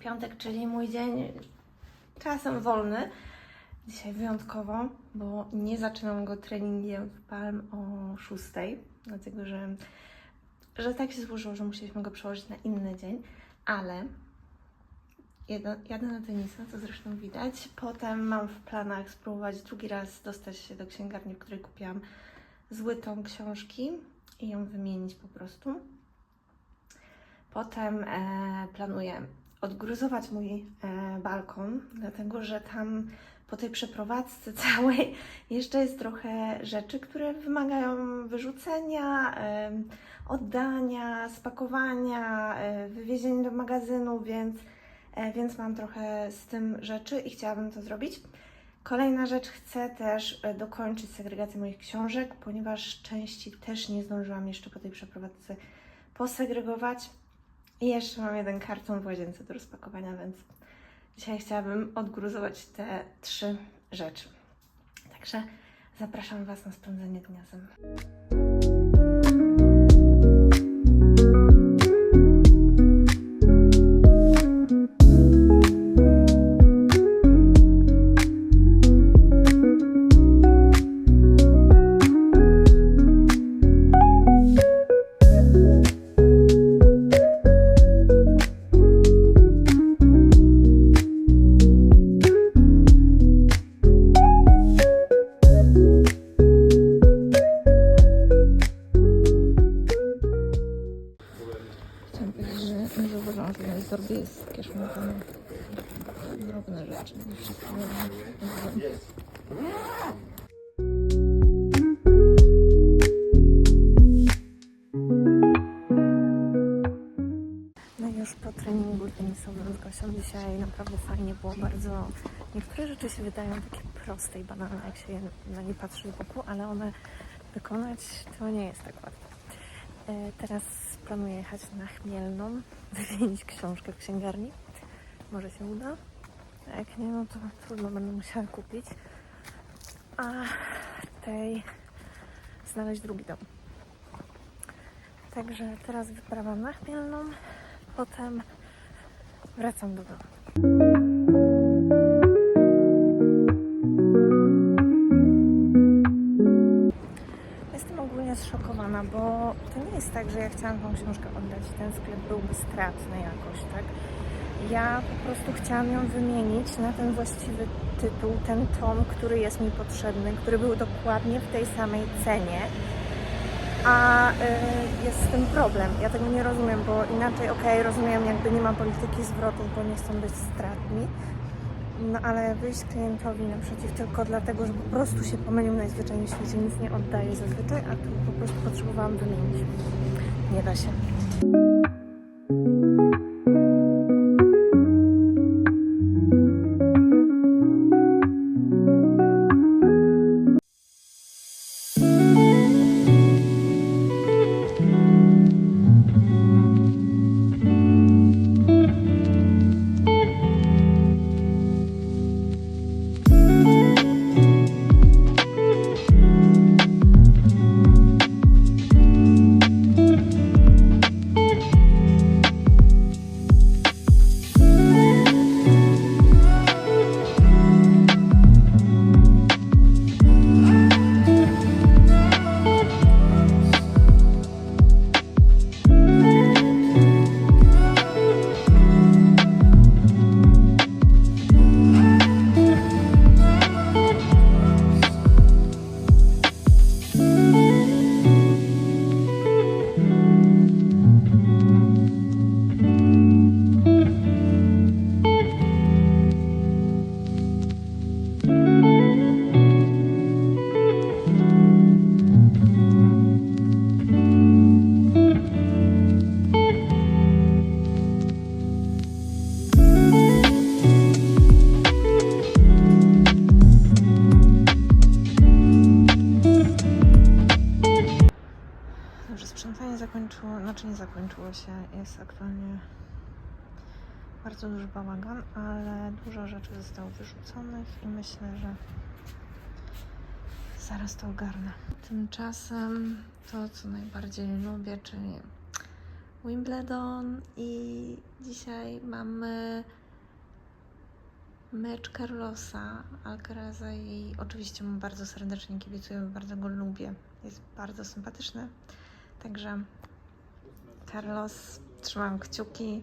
piątek, czyli mój dzień czasem wolny. Dzisiaj wyjątkowo, bo nie zaczynam go treningiem w Palm o 6, dlatego że, że tak się złożyło, że musieliśmy go przełożyć na inny dzień, ale jadę, jadę na tenisa, co zresztą widać. Potem mam w planach spróbować drugi raz dostać się do księgarni, w której kupiłam zły tom książki i ją wymienić po prostu. Potem e, planuję odgruzować mój e, balkon, dlatego że tam po tej przeprowadzce całej jeszcze jest trochę rzeczy, które wymagają wyrzucenia, oddania, spakowania, e, wywiezienia do magazynu, więc, więc mam trochę z tym rzeczy i chciałabym to zrobić. Kolejna rzecz, chcę też dokończyć segregację moich książek, ponieważ części też nie zdążyłam jeszcze po tej przeprowadzce posegregować. I jeszcze mam jeden karton w łazience do rozpakowania, więc dzisiaj chciałabym odgruzować te trzy rzeczy. Także zapraszam Was na spędzenie dnia ze mną. Razem. No już po treningu tenisowym z Gosią dzisiaj naprawdę fajnie było bardzo. Niektóre rzeczy się wydają takie proste i banalne, jak się na nie patrzy z boku, ale one wykonać to nie jest tak łatwo. E, Teraz planuję jechać na Chmielną, wymienić książkę w księgarni. Może się uda. A jak nie, no to trudno, będę musiała kupić. A tej znaleźć drugi dom. Także teraz wyprawa na Chmielną, potem wracam do domu. Jestem ogólnie zszokowana, bo to nie jest tak, że ja chciałam tą książkę oddać. Ten sklep byłby stratny jakoś, tak? Ja po prostu chciałam ją wymienić na ten właściwy tytuł, ten tom, który jest mi potrzebny, który był dokładnie w tej samej cenie. A y, jest z tym problem. Ja tego nie rozumiem, bo inaczej, okej, rozumiem, jakby nie ma polityki zwrotów, bo nie chcą być stratni. No ale wyjść klientowi naprzeciw tylko dlatego, że po prostu się pomylił najzwyczajniej w świecie, nic nie oddaje zazwyczaj, a tu po prostu potrzebowałam wymienić. Nie da się. Jest aktualnie bardzo duży bałagan, ale dużo rzeczy zostało wyrzuconych i myślę, że zaraz to ogarnę. Tymczasem to, co najbardziej lubię, czyli Wimbledon i dzisiaj mamy mecz Carlosa Alcaraza i oczywiście mu bardzo serdecznie kibicuję, bardzo go lubię. Jest bardzo sympatyczny. Także Carlos, trzymam kciuki.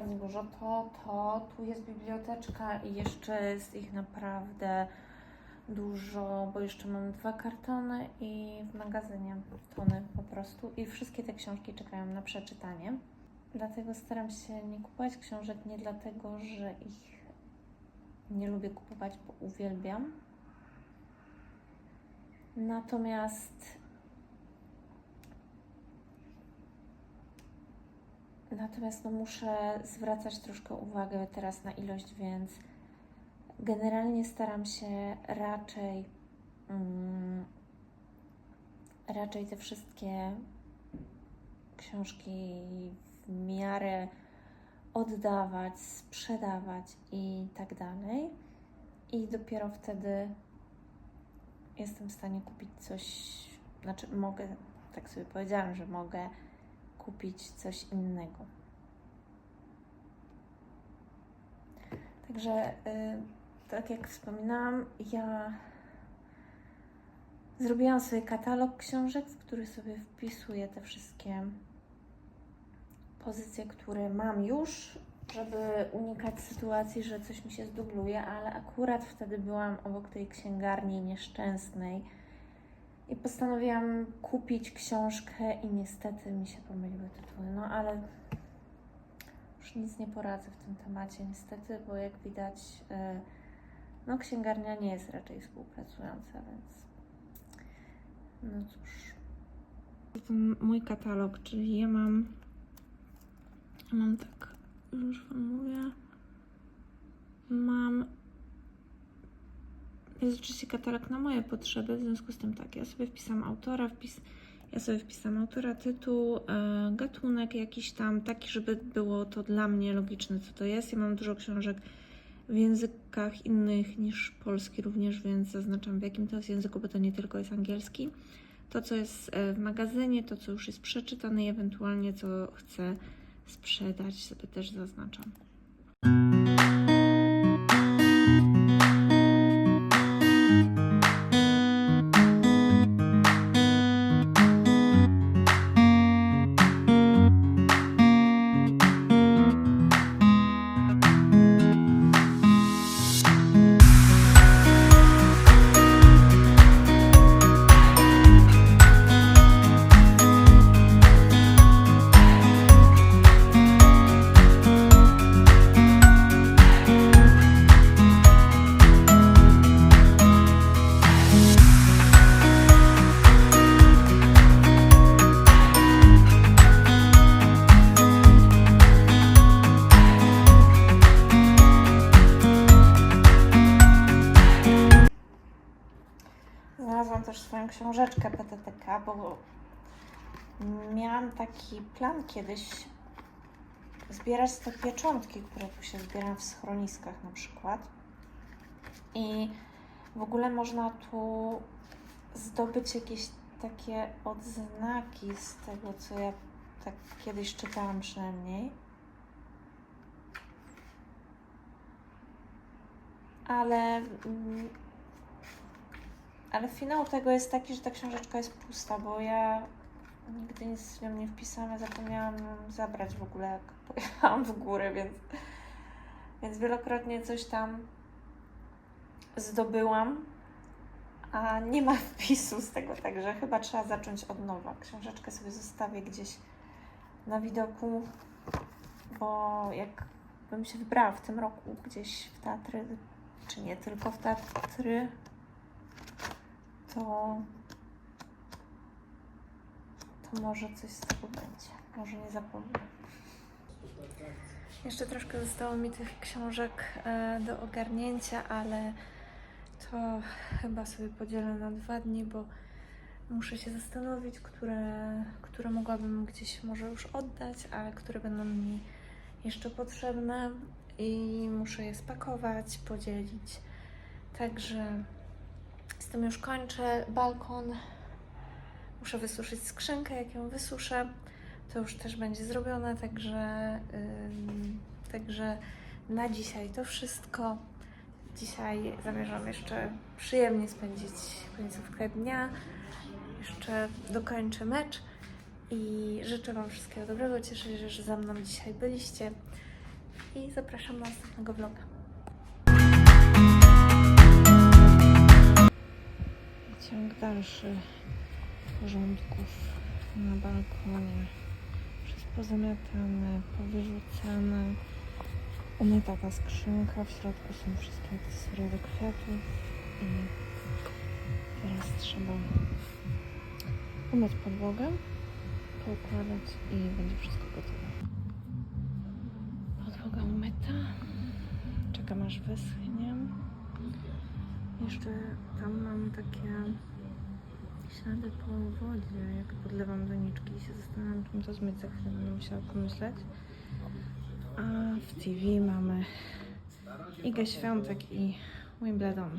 Bardzo dużo. To, to, tu jest biblioteczka i jeszcze jest ich naprawdę dużo, bo jeszcze mam dwa kartony i w magazynie tony po prostu. I wszystkie te książki czekają na przeczytanie. Dlatego staram się nie kupować książek, nie dlatego, że ich nie lubię kupować, bo uwielbiam. Natomiast Natomiast no, muszę zwracać troszkę uwagę teraz na ilość, więc generalnie staram się raczej mm, raczej te wszystkie książki w miarę oddawać, sprzedawać i tak dalej. I dopiero wtedy jestem w stanie kupić coś, znaczy mogę, tak sobie powiedziałam, że mogę kupić coś innego. Także, y, tak jak wspominałam, ja zrobiłam sobie katalog książek, w który sobie wpisuję te wszystkie pozycje, które mam już, żeby unikać sytuacji, że coś mi się zdubluje, ale akurat wtedy byłam obok tej księgarni nieszczęsnej i postanowiłam kupić książkę i niestety mi się pomyliły tytuły. No ale już nic nie poradzę w tym temacie niestety, bo jak widać, e, no księgarnia nie jest raczej współpracująca, więc no cóż. Ten mój katalog, czyli ja mam mam tak, już wam mówię, mam jest oczywiście katalog na moje potrzeby, w związku z tym tak, ja sobie wpisam autora, wpis, ja sobie wpisam autora, tytuł, e, gatunek jakiś tam, taki, żeby było to dla mnie logiczne, co to jest. Ja mam dużo książek w językach innych niż polski również, więc zaznaczam w jakim to jest języku, bo to nie tylko jest angielski. To, co jest e, w magazynie, to, co już jest przeczytane i ewentualnie co chcę sprzedać, sobie też zaznaczam. Książeczkę PTTK, bo miałam taki plan kiedyś zbierać te pieczątki, które tu się zbieram w schroniskach na przykład. I w ogóle można tu zdobyć jakieś takie odznaki z tego, co ja tak kiedyś czytałam przynajmniej. Ale mm, ale finał tego jest taki, że ta książeczka jest pusta, bo ja nigdy nic w nią nie wpisałam, ja zapomniałam zabrać w ogóle, jak pojechałam w górę, więc, więc wielokrotnie coś tam zdobyłam, a nie ma wpisu z tego, także chyba trzeba zacząć od nowa. Książeczkę sobie zostawię gdzieś na widoku, bo jak bym się wybrała w tym roku gdzieś w Tatry, czy nie tylko w Tatry, to to może coś z tego będzie. Może nie zapomnę. Jeszcze troszkę zostało mi tych książek e, do ogarnięcia, ale to chyba sobie podzielę na dwa dni, bo muszę się zastanowić, które, które mogłabym gdzieś może już oddać, a które będą mi jeszcze potrzebne i muszę je spakować, podzielić. Także z tym już kończę. Balkon muszę wysuszyć skrzynkę, jak ją wysuszę, to już też będzie zrobione, także, ym, także na dzisiaj to wszystko. Dzisiaj zamierzam jeszcze przyjemnie spędzić końcówkę dnia. Jeszcze dokończę mecz i życzę Wam wszystkiego dobrego. Cieszę się, że ze mną dzisiaj byliście i zapraszam na następnego vloga. Ciąg dalszy porządków na balkonie. Wszystko pozamiatane, powyrzucane. Umyta ta skrzynka, w środku są wszystkie akcesoria do kwiatów i teraz trzeba umyć podłogę, poukładać i będzie wszystko gotowe. Podłoga umyta. Czekam aż wyschnie. Jeszcze tam mam takie ślady po wodzie, jak podlewam doniczki i się zastanawiam, czym to zmyć. Za będę musiała pomyśleć. A w TV mamy Igę Świątek i Wimbledon.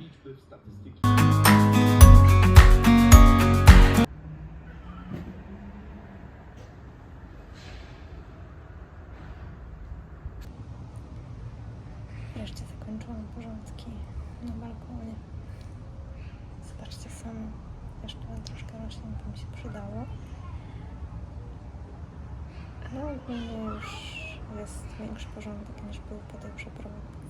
Wreszcie zakończyłam porządki na balkonie. Zobaczcie sami, jeszcze troszkę roślin by mi się przydało. Ale ogólnie już jest większy porządek niż był po tej przeprowadzce.